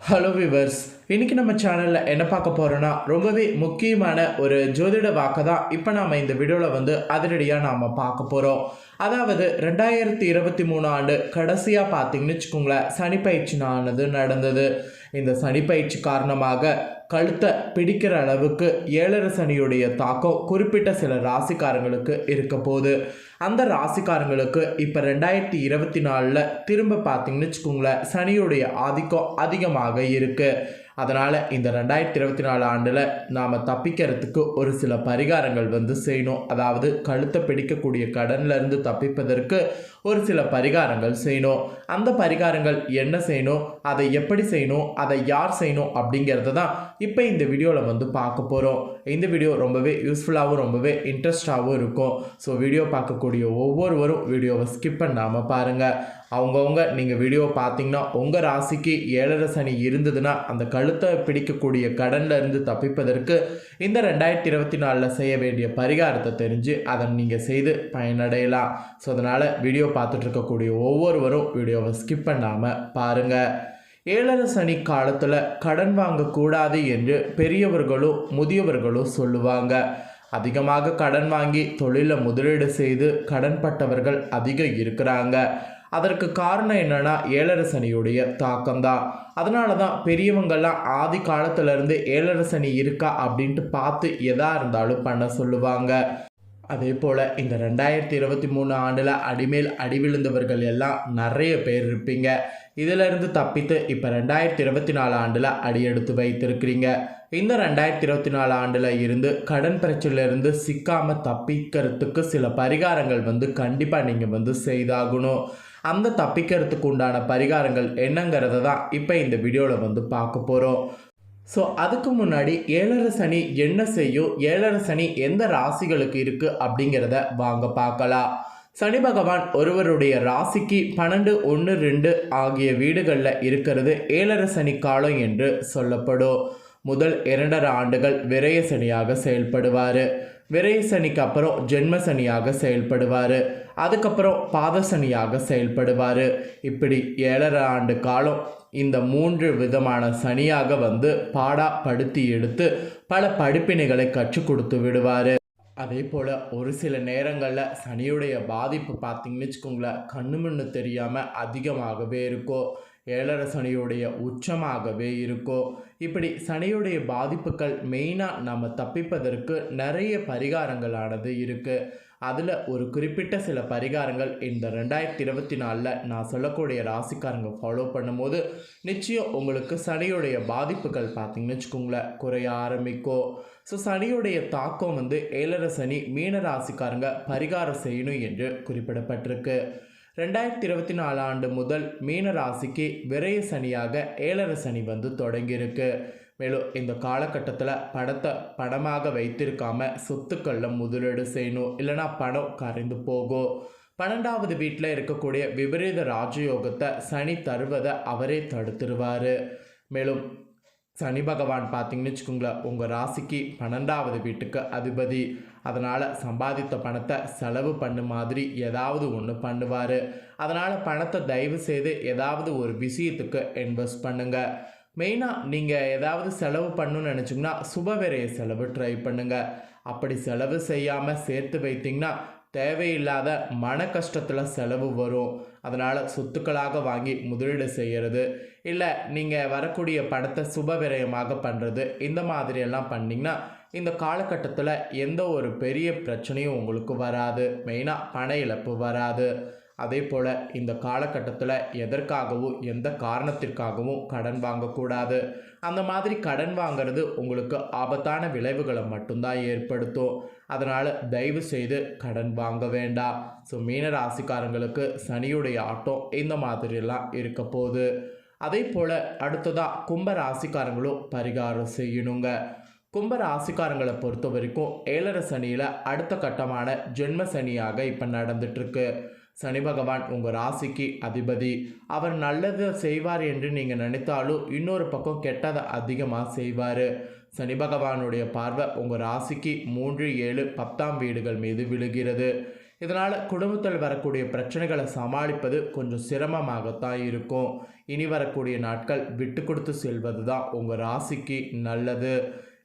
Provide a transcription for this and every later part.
Hello viewers இன்றைக்கி நம்ம சேனலில் என்ன பார்க்க போகிறோன்னா ரொம்பவே முக்கியமான ஒரு ஜோதிட வாக்கை தான் இப்போ நாம் இந்த வீடியோவில் வந்து அதிரடியாக நாம் பார்க்க போகிறோம் அதாவது ரெண்டாயிரத்தி இருபத்தி மூணு ஆண்டு கடைசியாக பார்த்தீங்கன்னு வச்சுக்கோங்களேன் சனிப்பயிற்சினானது நடந்தது. இந்த சனிப்பயிற்சி காரணமாக கழுத்தை பிடிக்கிற அளவுக்கு ஏழரை சனியுடைய தாக்கம் குறிப்பிட்ட சில ராசிக்காரங்களுக்கு இருக்க போகுது. அந்த ராசிக்காரங்களுக்கு இப்போ ரெண்டாயிரத்தி இருபத்தி நாலில் திரும்ப பார்த்தீங்கன்னு வச்சுக்கோங்களேன் சனியுடைய ஆதிக்கம் அதிகமாக இருக்குது அதனால் இந்த ரெண்டாயிரத்தி இருபத்தி நாலு ஆண்டில் நாம் தப்பிக்கிறதுக்கு ஒரு சில பரிகாரங்கள் வந்து செய்யணும். அதாவது கழுத்தை பிடிக்கக்கூடிய கடன்லேருந்து தப்பிப்பதற்கு ஒரு சில பரிகாரங்கள் செய்யணும். அந்த பரிகாரங்கள் என்ன செய்யணும்? அதை எப்படி செய்யணும்? அதை யார் செய்யணும்? அப்படிங்கிறத தான் இப்போ இந்த வீடியோவில் வந்து பார்க்க போகிறோம் இந்த வீடியோ ரொம்பவே யூஸ்ஃபுல்லாகவும் ரொம்பவே இன்ட்ரெஸ்டாகவும் இருக்கும். ஸோ வீடியோ பார்க்கக்கூடிய ஒவ்வொருவரும் வீடியோவை ஸ்கிப் பண்ணாமல் பாருங்கள் அவங்கவுங்க நீங்கள் வீடியோ பார்த்தீங்கன்னா உங்கள் ராசிக்கு ஏழரை சனி இருந்ததுன்னா அந்த கழுத்தை பிடிக்கக்கூடிய கடன்லேருந்து தப்பிப்பதற்கு இந்த ரெண்டாயிரத்தி இருபத்தி நாலில் செய்ய வேண்டிய பரிகாரத்தை தெரிஞ்சு அதை நீங்கள் செய்து பயனடையலாம். ஸோ அதனால் வீடியோ பார்த்துட்ருக்கக்கூடிய ஒவ்வொருவரும் வீடியோவை ஸ்கிப் பண்ணாமல் பாருங்கள் ஏழரை சனி காலத்தில் கடன் வாங்கக்கூடாது என்று பெரியவர்களும் முதியவர்களும் சொல்லுவாங்க. அதிகமாக கடன் வாங்கி தொழிலில் முதலீடு செய்து கடன்பட்டவர்கள் அதிகம் இருக்கிறாங்க. அதற்கு காரணம் என்னென்னா ஏழரசனியுடைய தாக்கம்தான். அதனால தான் பெரியவங்கள்லாம் ஆதி காலத்துலேருந்து ஏழரசனி இருக்கா அப்படின்ட்டு பார்த்து எதா இருந்தாலும் பண்ண சொல்லுவாங்க. அதே போல் இந்த ரெண்டாயிரத்தி இருபத்தி மூணு ஆண்டில் அடிமேல் அடி விழுந்தவர்கள் எல்லாம் நிறைய பேர் இருப்பீங்க. இதிலிருந்து தப்பித்து இப்போ ரெண்டாயிரத்தி இருபத்தி நாலு ஆண்டில் அடி எடுத்து வைத்திருக்கிறீங்க. இந்த ரெண்டாயிரத்தி இருபத்தி நாலு ஆண்டில் இருந்து கடன் பிரச்சனையிலிருந்து சிக்காமல் தப்பிக்கிறதுக்கு சில பரிகாரங்கள் வந்து கண்டிப்பாக நீங்கள் வந்து செய்தாகணும். அந்த தப்பிக்கிறதுக்கு உண்டான பரிகாரங்கள் என்னங்கிறத தான் இப்போ இந்த வீடியோவில் வந்து பார்க்க போகிறோம் ஸோ அதுக்கு முன்னாடி ஏழரை சனி என்ன செய்யும்? ஏழரை சனி எந்த ராசிகளுக்கு இருக்குது அப்படிங்கிறத வாங்க பார்க்கலாம். சனி பகவான் ஒருவருடைய ராசிக்கு பன்னெண்டு ஒன்று ரெண்டு ஆகிய வீடுகளில் இருக்கிறது ஏழரை சனி காலம் என்று சொல்லப்படும். முதல் இரண்டரை ஆண்டுகள் விரய சனியாக செயல்படுவார். விரய சனிக்கு அப்புறம் ஜென்ம சனியாக செயல்படுவார். அதுக்கப்புறம் பாத சனியாக செயல்படுவார். இப்படி ஏழரை ஆண்டு காலம் இந்த மூன்று விதமான சனியாக வந்து பாடா படுத்தி எடுத்து பல படிப்பினைகளை கற்றுக் கொடுத்து விடுவார். அதே போல் ஒரு சில நேரங்களில் சனியுடைய பாதிப்பு பார்த்தீங்கன்னு வச்சுக்கோங்களேன் கண்ணு முன்னு தெரியாமல் அதிகமாகவே இருக்கும். ஏழரை சனியுடைய உச்சமாகவே இருக்கும் இப்படி சனியுடைய பாதிப்புகள் மெயினாக நம்ம தப்பிப்பதற்கு நிறைய பரிகாரங்களானது இருக்குது அதில் ஒரு குறிப்பிட்ட சில பரிகாரங்கள் இந்த ரெண்டாயிரத்தி இருபத்தி நாலில் நான் சொல்லக்கூடிய ராசிக்காரங்க ஃபாலோ பண்ணும்போது நிச்சயம் உங்களுக்கு சனியுடைய பாதிப்புகள் பார்த்திங்கன்னு வச்சுக்கோங்களேன் குறைய ஆரம்பிக்கும் ஸோ சனியுடைய தாக்கம் வந்து ஏழரை சனி மீன ராசிக்காரங்க பரிகாரம் செய்யணும் என்று குறிப்பிடப்பட்டிருக்கு. ரெண்டாயிரத்தி இருபத்தி நாலு ஆண்டு முதல் மீன ராசிக்கு விரைய சனியாக ஏழரை சனி வந்து தொடங்கியிருக்கு. மேலும் இந்த காலகட்டத்தில் பணத்தை பணமாக வைத்திருக்காம சொத்துக்களில் முதலீடு செய்யணும். இல்லைனா பணம் கரைந்து போகும். பன்னெண்டாவது வீட்டில் இருக்கக்கூடிய விபரீத ராஜயோகத்தை சனி தருவதை அவரே தடுத்துருவார். மேலும் சனி பகவான் பார்த்தீங்கன்னு வச்சுக்கோங்களேன் உங்கள் ராசிக்கு பன்னெண்டாவது வீட்டுக்கு அதிபதி. அதனால் சம்பாதித்த பணத்தை செலவு பண்ணு மாதிரி ஏதாவது ஒன்று பண்ணுவார். அதனால் பணத்தை தயவு செய்து ஏதாவது ஒரு விஷயத்துக்கு இன்வெஸ்ட் பண்ணுங்கள் மெயினாக நீங்கள் ஏதாவது செலவு பண்ணணும்னு நினச்சிங்கன்னா சுபவிரய செலவு ட்ரை பண்ணுங்கள் அப்படி செலவு செய்யாமல் சேர்த்து வைத்திங்கன்னா தேவையில்லாத மன கஷ்டத்தில் செலவு வரும். அதனால் சொத்துக்களாக வாங்கி முதலீடு செய்கிறது இல்லை நீங்கள் வரக்கூடிய பணத்தை சுப விரயமாக பண்ணுறது இந்த மாதிரியெல்லாம் பண்ணிங்கன்னா இந்த காலகட்டத்தில் எந்த ஒரு பெரிய பிரச்சனையும் உங்களுக்கு வராது. மெயினாக பண இழப்பு வராது. அதே போல் இந்த காலகட்டத்தில் எதற்காகவும் எந்த காரணத்திற்காகவும் கடன் வாங்கக்கூடாது. அந்த மாதிரி கடன் வாங்கிறது உங்களுக்கு ஆபத்தான விளைவுகளை மட்டும்தான் ஏற்படுத்தும். அதனால் தயவு செய்து கடன் வாங்க வேண்டாம். ஸோ மீன ராசிக்காரங்களுக்கு சனியுடைய ஆட்டம் இந்த மாதிரியெல்லாம் இருக்க போகுது. அதே போல் அடுத்ததாக கும்ப ராசிக்காரங்களும் பரிகாரம் செய்யணுங்க. கும்ப ராசிக்காரங்களை பொறுத்த வரைக்கும் ஏழரை சனியில் அடுத்த கட்டமான ஜென்ம சனியாக இப்போ நடந்துட்டுருக்கு. சனி பகவான் உங்கள் ராசிக்கு அதிபதி. அவர் நல்லது செய்வார் என்று நீங்கள் நினைத்தாலும் இன்னொரு பக்கம் கெட்டதை அதிகமாக செய்வார். சனி பகவானுடைய பார்வை உங்கள் ராசிக்கு மூன்று ஏழு பத்தாம் வீடுகள் மீது விழுகிறது. இதனால் குடும்பத்தில் வரக்கூடிய பிரச்சனைகளை சமாளிப்பது கொஞ்சம் சிரமமாகத்தான் இருக்கும். இனி வரக்கூடிய நாட்கள் விட்டு கொடுத்து செல்வது தான் உங்கள் ராசிக்கு நல்லது.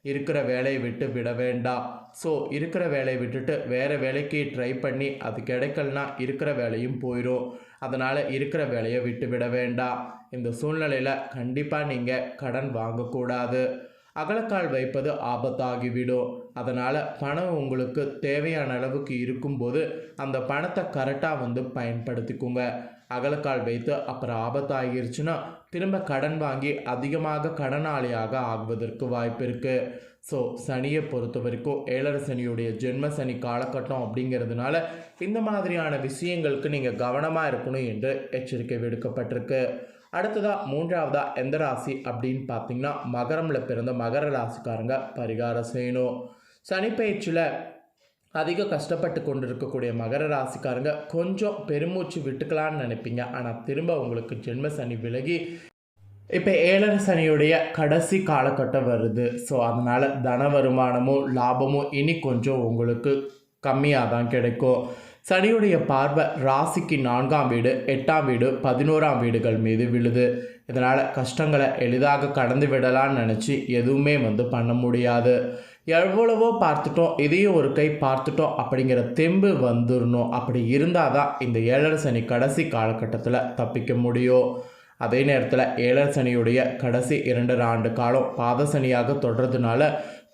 இருக்கிற வேலையை விட்டு விட வேண்டாம். ஸோ இருக்கிற வேலையை விட்டுட்டு வேறு வேலைக்கு ட்ரை பண்ணி அது கிடைக்கலனா இருக்கிற வேலையும் போயிடும் அதனால் இருக்கிற வேலையை விட்டு விட வேண்டாம். இந்த சூழ்நிலையில் கண்டிப்பாக நீங்கள் கடன் வாங்கக்கூடாது. அகலக்கால் வைப்பது ஆபத்தாகிவிடும். அதனால் பணம் உங்களுக்கு தேவையான அளவுக்கு இருக்கும்போது அந்த பணத்தை கரெக்டாக வந்து பயன்படுத்திக்கோங்க. அகலக்கால் வைத்து அப்புறம் ஆபத்தாகிருச்சுன்னா திரும்ப கடன் வாங்கி அதிகமாக கடனாளியாக ஆகுவதற்கு வாய்ப்பு இருக்குது ஸோ சனியை பொறுத்த வரைக்கும் ஏழரை சனியுடைய ஜென்ம சனி காலகட்டம் அப்படிங்கிறதுனால இந்த மாதிரியான விஷயங்களுக்கு நீங்கள் கவனமாக இருக்கணும் என்று எச்சரிக்கை விடுக்கப்பட்டிருக்கு. அடுத்ததாக மூன்றாவதாக எந்த ராசி அப்படின்னு பார்த்தீங்கன்னா மகரமில் பிறந்த மகர ராசிக்காரங்க பரிகாரம் செய்யணும். சனிப்பயிற்சியில் அதிக கஷ்டப்பட்டு கொண்டு இருக்கக்கூடிய மகர ராசிக்காரங்க கொஞ்சம் பெருமூச்சு விட்டுக்கலான்னு நினைப்பீங்க. ஆனால் திரும்ப உங்களுக்கு ஜென்ம சனி விலகி இப்போ ஏழரை சனியுடைய கடைசி காலகட்டம் வருது. ஸோ அதனால் தன வருமானமும் லாபமும் இனி கொஞ்சம் உங்களுக்கு கம்மியாக தான் கிடைக்கும். சனியுடைய பார்வை ராசிக்கு நான்காம் வீடு எட்டாம் வீடு பதினோராம் வீடுகள் மீது விழுது. இதனால் கஷ்டங்களை எளிதாக கடந்து விடலான்னு நினச்சி எதுவுமே வந்து பண்ண முடியாது. எவ்வளவோ பார்த்துட்டோம் இதையும் ஒரு கை பார்த்துட்டோம் அப்படிங்கிற தெம்பு வந்துடணும் அப்படி இருந்தால் தான் இந்த ஏழரை சனி கடைசி காலகட்டத்தில் தப்பிக்க முடியும். அதே நேரத்தில் ஏழர் சனியுடைய கடைசி இரண்டரை ஆண்டு காலம் பாதசனியாக தொடர்றதுனால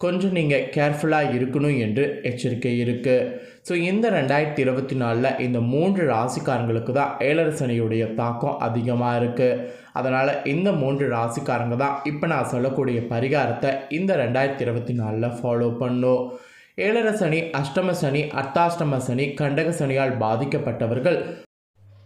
கொஞ்சம் நீங்கள் கேர்ஃபுல்லாக இருக்கணும் என்று எச்சரிக்கை இருக்குது ஸோ இந்த ரெண்டாயிரத்தி இருபத்தி நாலில் இந்த மூன்று ராசிக்காரங்களுக்கு தான் ஏழரை சனியுடைய தாக்கம் அதிகமாக இருக்குது அதனால் இந்த மூன்று ராசிக்காரங்க தான் இப்போ நான் சொல்லக்கூடிய பரிகாரத்தை இந்த ரெண்டாயிரத்தி இருபத்தி நாலில் ஃபாலோ பண்ணும் ஏழரை சனி அஷ்டம சனி அர்த்தாஷ்டம சனி கண்டக சனியால் பாதிக்கப்பட்டவர்கள்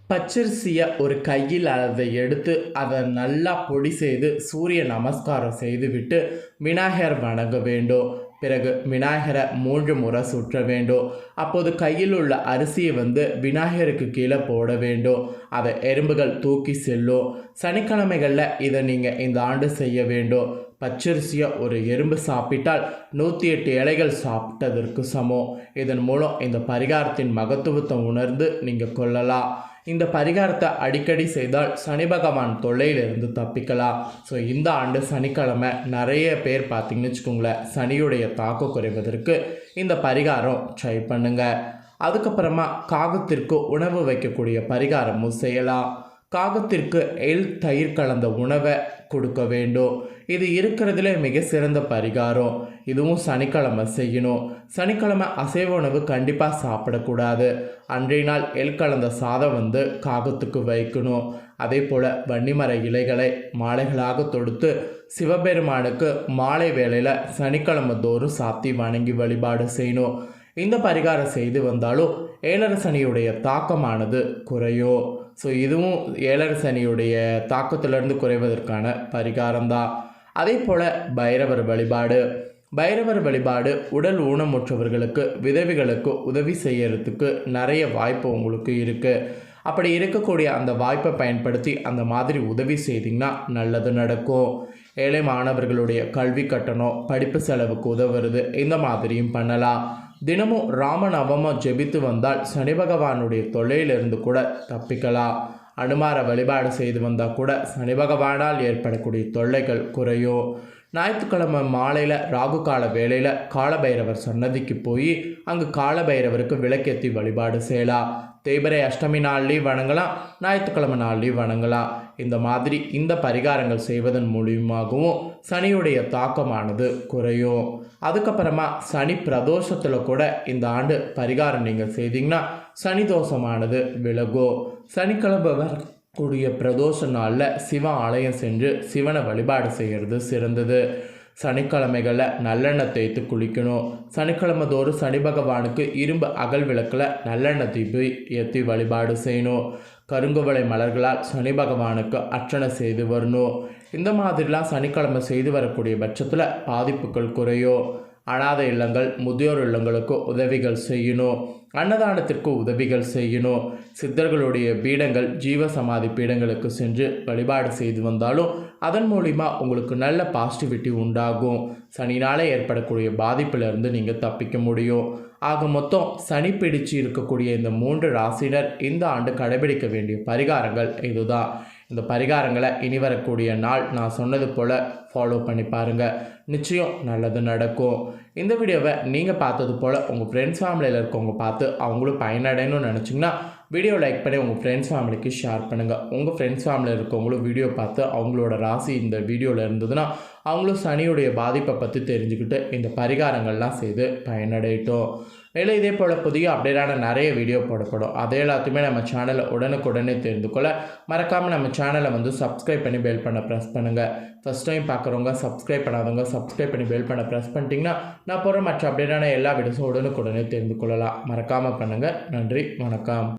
பச்சரிசியை ஒரு கையில் அதை எடுத்து அதை நல்லா பொடி செய்து சூரிய நமஸ்காரம் செய்துவிட்டு விநாயகர் வணங்க வேண்டும். பிறகு விநாயகரை மூன்று முறை சுற்ற வேண்டும். அப்போது கையில் உள்ள அரிசியை வந்து விநாயகருக்கு கீழே போட வேண்டும். அதை எறும்புகள் தூக்கி செல்லும். சனிக்கிழமைகளில் இதை நீங்கள் இந்த ஆண்டு செய்ய வேண்டும். பச்சரிசியை ஒரு எறும்பு சாப்பிட்டால் நூற்றி எட்டு இலைகள் சாப்பிட்டதற்கு சமம். இதன் மூலம் இந்த பரிகாரத்தின் மகத்துவத்தை உணர்ந்து நீங்கள் கொள்ளலாம். இந்த பரிகாரத்தை அடிக்கடி செய்தால் சனி பகவான் தொல்லையிலிருந்து தப்பிக்கலாம். ஸோ இந்த ஆண்டு சனிக்கிழமை நிறைய பேர் பார்த்தீங்கன்னு வச்சுக்கோங்களேன் சனியுடைய தாக்கம் குறைவதற்கு இந்த பரிகாரம் ட்ரை பண்ணுங்கள் அதுக்கப்புறமா காகத்திற்கு உணவு வைக்கக்கூடிய பரிகாரமும் செய்யலாம். காகத்திற்கு எல் தயிர் கலந்த உணவை கொடுக்க வேண்டும். இது இருக்கிறதுல மிக சிறந்த பரிகாரம். இதுவும் சனிக்கிழமை செய்யணும். சனிக்கிழமை அசைவ உணவு கண்டிப்பாக சாப்பிடக்கூடாது. அன்றைய நாள் எல் கலந்த சாதம் வந்து காகத்துக்கு வைக்கணும். அதே போல் வன்னிமர இலைகளை மாலைகளாக தொடுத்து சிவபெருமானுக்கு மாலை வேளையில் சனிக்கிழமை தோறும் சாத்தி வணங்கி வழிபாடு செய்யணும். இந்த பரிகாரம் செய்து வந்தாலும் ஏழரசனியுடைய தாக்கமானது குறையும். ஸோ இதுவும் ஏழரை சனியுடைய தாக்கத்திலிருந்து குறைவதற்கான பரிகாரம் தான் அதே போல் பைரவர் வழிபாடு. பைரவர் வழிபாடு உடல் ஊனமுற்றவர்களுக்கு விதவிகளுக்கு உதவி செய்யறதுக்கு நிறைய வாய்ப்பு உங்களுக்கு இருக்குது அப்படி இருக்கக்கூடிய அந்த வாய்ப்பை பயன்படுத்தி அந்த மாதிரி உதவி செய்திங்கன்னா நல்லது நடக்கும். ஏழை மாணவர்களுடைய கல்வி கட்டணம் படிப்பு செலவுக்கு உதவுறது இந்த மாதிரியும் பண்ணலாம். தினமும் ராமநவமம் ஜெபித்து வந்தால் சனி பகவானுடைய தொல்லையிலிருந்து கூட தப்பிக்கலாம். அனுமார வழிபாடு செய்து வந்தால் கூட சனி பகவானால் ஏற்படக்கூடிய தொல்லைகள் குறையும். ஞாயிற்றுக்கிழமை மாலையில் ராகு கால வேளையில் காலபைரவர் சன்னதிக்கு போய் அங்கு காலபைரவருக்கு விளக்கேற்றி வழிபாடு செய்யலாம். தேய்பிரை அஷ்டமி நாள்லேயும் வணங்கலாம் ஞாயிற்றுக்கிழமை நாள்லேயும் வணங்கலாம். இந்த மாதிரி இந்த பரிகாரங்கள் செய்வதன் மூலியமாகவும் சனியுடைய தாக்கமானது குறையும். அதுக்கப்புறமா சனி பிரதோஷத்தில் கூட இந்த ஆண்டு பரிகாரம் நீங்கள் செய்தீங்கன்னா சனி தோஷமானது விலகும். சனிக்கிழமை வரக்கூடிய பிரதோஷ நாளில் சிவ ஆலயம் சென்று சிவனை வழிபாடு செய்கிறது சிறந்தது. சனிக்கிழமைகளில் நல்லெண்ணெய் தேய்த்து குளிக்கணும். சனிக்கிழமை தோறும் சனி பகவானுக்கு இரும்பு அகல் விளக்கில் நல்லெண்ணெய் தீபி ஏற்றி வழிபாடு செய்யணும். கருங்குவளை மலர்களால் சனி பகவானுக்கு அர்ச்சனை செய்து வரணும். இந்த மாதிரிலாம் சனிக்கிழமை செய்து வரக்கூடிய பட்சத்தில் பாதிப்புகள் குறையும் அனாதை இல்லங்கள் முதியோர் இல்லங்களுக்கு உதவிகள் செய்யணும். அன்னதானத்திற்கு உதவிகள் செய்யணும். சித்தர்களுடைய பீடங்கள் ஜீவ சமாதி பீடங்களுக்கு சென்று வழிபாடு செய்து வந்தாலும் அதன் மூலிமா உங்களுக்கு நல்ல பாசிட்டிவிட்டி உண்டாகும். சனினால் ஏற்படக்கூடிய பாதிப்பிலிருந்து நீங்கள் தப்பிக்க முடியும். ஆக மொத்தம் சனி பிடிச்சு இருக்கக்கூடிய இந்த மூன்று ராசினர் இந்த ஆண்டு கடைபிடிக்க வேண்டிய பரிகாரங்கள் இதுதான். இந்த பரிகாரங்களை இனி வரக்கூடிய நாள் நான் சொன்னது போல் ஃபாலோ பண்ணி பாருங்கள் நிச்சயம் நல்லது நடக்கும். இந்த வீடியோவை நீங்கள் பார்த்தது போல் உங்கள் ஃப்ரெண்ட்ஸ் ஃபேமிலியில் இருக்கவங்க பார்த்து அவங்களும் பயனடையணும்னு நினச்சிங்கன்னா வீடியோ லைக் பண்ணி உங்கள் ஃப்ரெண்ட்ஸ் ஃபேமிலிக்கு ஷேர் பண்ணுங்கள் உங்கள் ஃப்ரெண்ட்ஸ் ஃபேமிலியில் இருக்கவங்களும் வீடியோ பார்த்து அவங்களோட ராசி இந்த வீடியோவில் இருந்ததுன்னா அவங்களும் சனியுடைய பாதிப்பை பற்றி தெரிஞ்சுக்கிட்டு இந்த பரிகாரங்கள்லாம் செய்து பயனடையட்டும். மேலும் இதே போல் புதிய அப்டேட்டான நிறைய வீடியோ போடப்படும். அது எல்லாத்தையுமே நம்ம சேனலை உடனுக்குடனே தெரிந்து கொள்ள மறக்காமல் நம்ம சேனலை வந்து சப்ஸ்கிரைப் பண்ணி பெல் பண்ண ப்ரெஸ் பண்ணுங்கள் ஃபஸ்ட் டைம் பார்க்குறவங்க சப்ஸ்கிரைப் பண்ணாதவங்க சப்ஸ்கிரைப் பண்ணி பெல் பண்ண ப்ரெஸ் பண்ணிட்டீங்கன்னா நான் போகிற மற்ற அப்டேட்டான எல்லா வீடியோஸும் உடனுக்குடனே தெரிந்து கொள்ளலாம். மறக்காமல் பண்ணுங்கள் நன்றி. வணக்கம்.